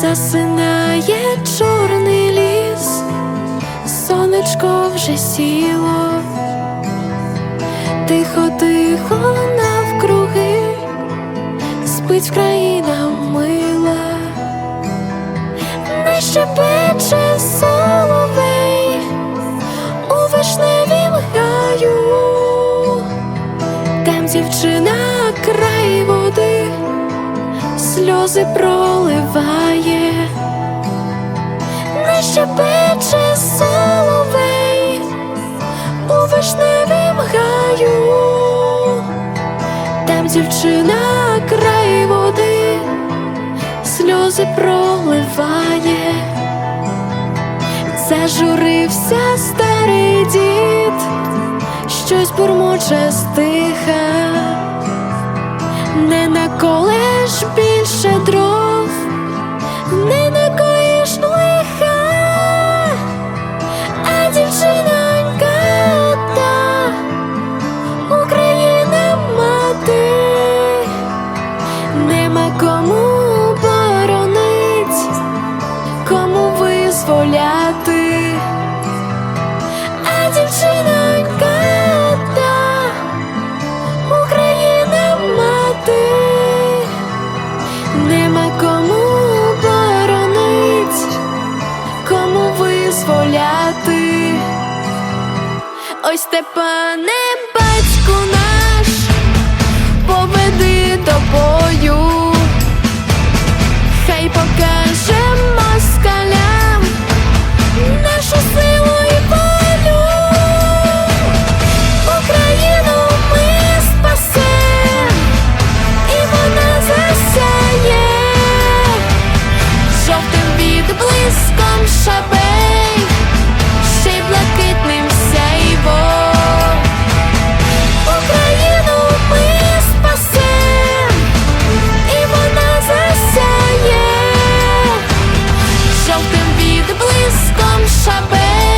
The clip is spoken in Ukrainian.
засинає чорний ліс, сонечко вже сіло, тихо, тихо навкруги, спить країна мила, не щебече соловей у вишневім гаю, там дівчина край води сльози проливає, дівчина край води, сльози проливає, зажурився старий дід, щось бурмоче стиха. Не наколеш більше кому ось Степане, під блиском шабель